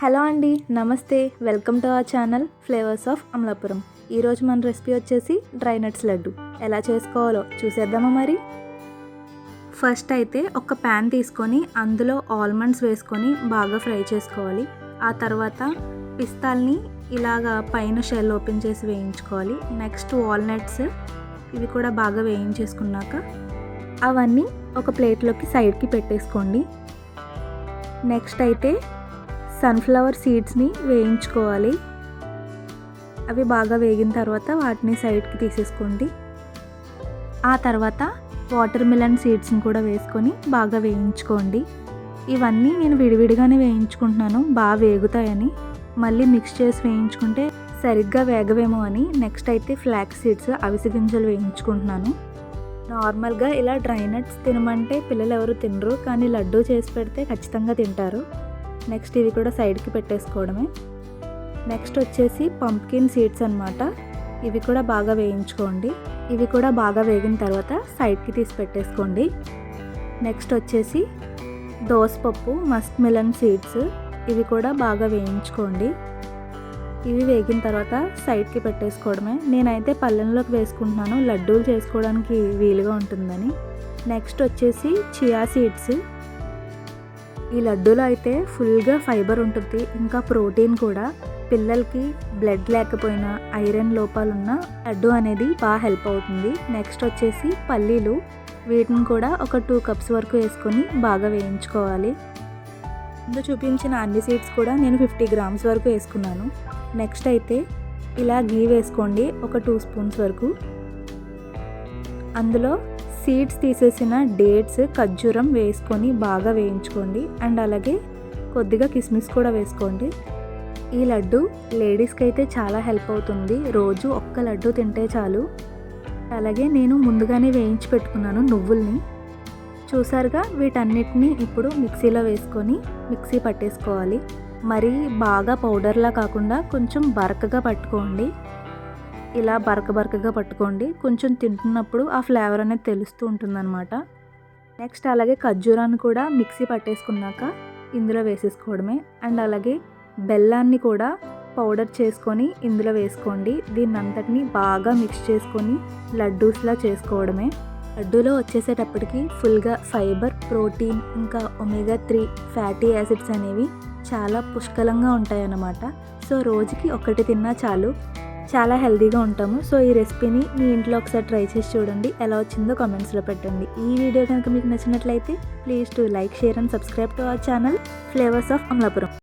Hello అండి నమస్తే. Welcome to our channel flavours of Amalapuram. ఈరోజు మన రెసిపీ వచ్చేసి డ్రై నట్స్ లడ్డు. ఎలా చేసుకోవాలో చూసేద్దామా మరి? ఫస్ట్ అయితే ఒక ప్యాన్ తీసుకొని అందులో ఆల్మండ్స్ వేసుకొని బాగా ఫ్రై చేసుకోవాలి. ఆ తర్వాత పిస్తాల్ని ఇలాగా పైన షెల్ ఓపెన్ చేసి వేయించుకోవాలి. నెక్స్ట్ వాల్నట్స్ ఇవి కూడా బాగా వేయించేసుకున్నాక అవన్నీ ఒక ప్లేట్లోకి సైడ్కి పెట్టేసుకోండి. నెక్స్ట్ అయితే సన్ఫ్లవర్ సీడ్స్ని వేయించుకోవాలి. అవి బాగా వేగిన తర్వాత వాటిని సైడ్కి తీసేసుకోండి. ఆ తర్వాత వాటర్ మిలన్ సీడ్స్ని కూడా వేసుకొని బాగా వేయించుకోండి. ఇవన్నీ నేను విడివిడిగానే వేయించుకుంటున్నాను. బాగా వేగుతాయని. మళ్ళీ మిక్స్ చేసి వేయించుకుంటే సరిగ్గా వేగవేమో అని నెక్స్ట్ అయితే ఫ్లాక్స్ సీడ్స్ అవిసి గింజలు వేయించుకుంటున్నాను. నార్మల్గా ఇలా డ్రై నట్స్ తినమంటే పిల్లలు ఎవరు తినరు కానీ లడ్డూ చేసి పెడితే ఖచ్చితంగా తింటారు. నెక్స్ట్ ఇవి కూడా సైడ్కి పెట్టేసుకోవడమే. నెక్స్ట్ వచ్చేసి పంప్కిన్ సీడ్స్ అనమాట ఇవి కూడా బాగా వేయించుకోండి. ఇవి కూడా బాగా వేగిన తర్వాత సైడ్కి తీసి పెట్టేసుకోండి. నెక్స్ట్ వచ్చేసి దోసపప్పు మస్ట్ మిలన్ సీడ్స్ ఇవి కూడా బాగా వేయించుకోండి. ఇవి వేగిన తర్వాత సైడ్కి పెట్టేసుకోవడమే. నేనైతే పల్లెంలోకి వేసుకుంటున్నాను. లడ్డూలు చేసుకోవడానికి వీలుగా ఉంటుందని. నెక్స్ట్ వచ్చేసి చియా సీడ్స్. ఈ లడ్డూలో అయితే ఫుల్గా ఫైబర్ ఉంటుంది ఇంకా ప్రోటీన్ కూడా. పిల్లలకి బ్లడ్ లేకపోయినా ఐరన్ లోపాలున్న లడ్డు అనేది బాగా హెల్ప్ అవుతుంది. నెక్స్ట్ వచ్చేసి పల్లీలు. వీటిని కూడా ఒక టూ కప్స్ వరకు వేసుకొని బాగా వేయించుకోవాలి. ముందు చూపించిన అన్ని సీడ్స్ కూడా నేను ఫిఫ్టీ గ్రామ్స్ వరకు వేసుకున్నాను. నెక్స్ట్ అయితే ఇలా గీ వేసుకోండి ఒక టూ స్పూన్స్ వరకు. అందులో సీడ్స్ తీసేసిన డేట్స్ ఖర్జూరం వేసుకొని బాగా వేయించుకోండి. అండ్ అలాగే కొద్దిగా కిస్మిస్ కూడా వేసుకోండి. ఈ లడ్డు లేడీస్కి అయితే చాలా హెల్ప్ అవుతుంది. రోజు ఒక్క లడ్డు తింటే చాలు. అలాగే నేను ముందుగానే వేయించి పెట్టుకున్నాను నువ్వుల్ని. చూసారుగా వీటన్నిటిని ఇప్పుడు మిక్సీలో వేసుకొని మిక్సీ పట్టేసుకోవాలి. మరీ బాగా పౌడర్లా కాకుండా కొంచెం బరకగా పట్టుకోండి. ఇలా బరక బరకగా పట్టుకోండి. కొంచెం తింటున్నప్పుడు ఆ ఫ్లేవర్ అనేది తెలుస్తూ ఉంటుందన్నమాట. నెక్స్ట్ అలాగే ఖర్జూరాన్ని కూడా మిక్సీ పట్టేసుకున్నాక ఇందులో వేసేసుకోవడమే. అండ్ అలాగే బెల్లాన్ని కూడా పౌడర్ చేసుకొని ఇందులో వేసుకోండి. దీన్ని అంతటిని బాగా మిక్స్ చేసుకొని లడ్డూస్లా చేసుకోవడమే. లడ్డూలో వచ్చేసేటప్పటికి ఫుల్గా ఫైబర్ ప్రోటీన్ ఇంకా ఒమేగా త్రీ ఫ్యాటీ యాసిడ్స్ అనేవి చాలా పుష్కలంగా ఉంటాయన్నమాట. సో రోజుకి ఒకటి తిన్నా చాలు. చాలా హెల్తీగా ఉంటాము. సో ఈ రెసిపీని మీ ఇంట్లో ఒకసారి ట్రై చేసి చూడండి. ఎలా వచ్చిందో కామెంట్స్లో పెట్టండి. ఈ వీడియో కనుక మీకు నచ్చినట్లయితే please to like share and subscribe to our channel. Flavours of Amalapuram.